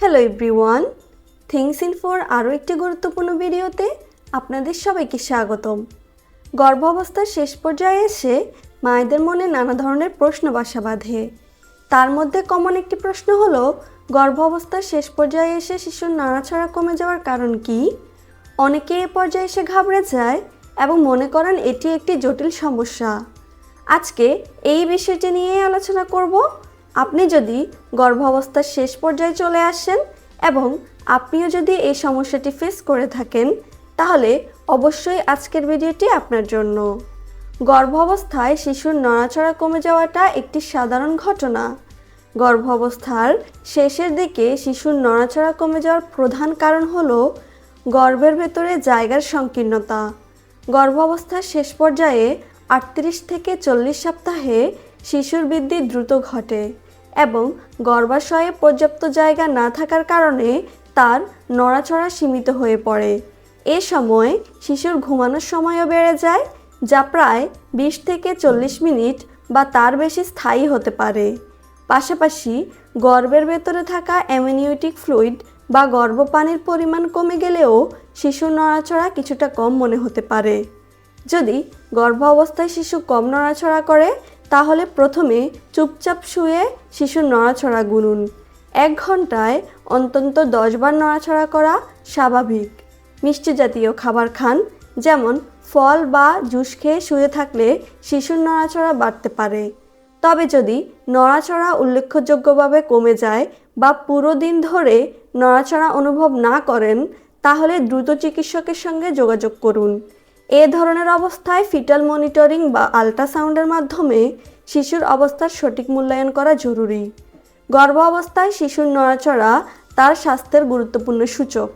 Hello everyone things in for আরও একটি গুরুত্বপূর্ণ ভিডিওতে আপনাদের সবাইকে স্বাগতম। গর্ভাবস্থার শেষ পর্যায়ে এসে মায়েদের মনে নানা ধরনের প্রশ্ন বাসা বাঁধে। তার মধ্যে কমন একটি প্রশ্ন হলো গর্ভাবস্থার শেষ পর্যায়ে এসে শিশুর নাড়াছাড়া কমে যাওয়ার কারণ কি? অনেকে এ পর্যায়ে এসে ঘাবড়ে যায় এবং মনে করেন এটি একটি জটিল সমস্যা। আজকে এই বিষয়টি নিয়ে আলোচনা করব। আপনি যদি গর্ভাবস্থার শেষ পর্যায়ে চলে আসেন এবং আপনিও যদি এই সমস্যাটি ফেস করে থাকেন, তাহলে অবশ্যই আজকের ভিডিওটি আপনার জন্য। গর্ভাবস্থায় শিশুর নড়াচড়া কমে যাওয়াটা একটি সাধারণ ঘটনা। গর্ভাবস্থার শেষের দিকে শিশুর নড়াচড়া কমে যাওয়ার প্রধান কারণ হল গর্ভের ভেতরে জায়গার সংকীর্ণতা। গর্ভাবস্থার শেষ পর্যায়ে আটত্রিশ থেকে চল্লিশ সপ্তাহে শিশুর বৃদ্ধি দ্রুত ঘটে। এবং গর্ভাশয়ে পর্যাপ্ত জায়গা না থাকার কারণে তার নড়াচড়া সীমিত হয়ে পড়ে। এ সময় শিশুর ঘুমানোর সময়ও বেড়ে যায়, যা প্রায় বিশ থেকে চল্লিশ মিনিট বা তার বেশি স্থায়ী হতে পারে। পাশাপাশি গর্ভের ভেতরে থাকা অ্যামিনিউটিক ফ্লুইড বা গর্ভপানির পরিমাণ কমে গেলেও শিশুর নড়াচড়া কিছুটা কম মনে হতে পারে। যদি গর্ভ অবস্থায় শিশু কম নড়াচড়া করে তাহলে প্রথমে চুপচাপ শুয়ে শিশুর নড়াচড়া গুনুন। এক ঘন্টায় অন্তত দশবার নড়াচড়া করা স্বাভাবিক। মিষ্টি জাতীয় খাবার খান, যেমন ফল বা জুস খেয়ে শুয়ে থাকলে শিশুর নড়াচড়া বাড়তে পারে। তবে যদি নড়াচড়া উল্লেখযোগ্যভাবে কমে যায় বা পুরো দিন ধরে নড়াচড়া অনুভব না করেন, তাহলে দ্রুত চিকিৎসকের সঙ্গে যোগাযোগ করুন। এ ধরনের অবস্থায় ফিটাল মনিটরিং বা আল্ট্রাসাউন্ডের মাধ্যমে শিশুর অবস্থার সঠিক মূল্যায়ন করা জরুরি। গর্ভ অবস্থায় শিশুর নড়াচড়া তার স্বাস্থ্যের গুরুত্বপূর্ণ সূচক।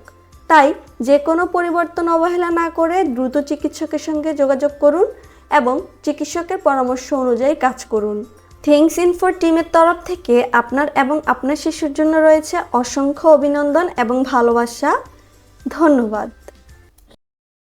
তাই যে কোনো পরিবর্তন অবহেলা না করে দ্রুত চিকিৎসকের সঙ্গে যোগাযোগ করুন এবং চিকিৎসকের পরামর্শ অনুযায়ী কাজ করুন। থিংস ইন ফর টিমের তরফ থেকে আপনার এবং আপনার শিশুর জন্য রয়েছে অসংখ্য অভিনন্দন এবং ভালোবাসা। ধন্যবাদ।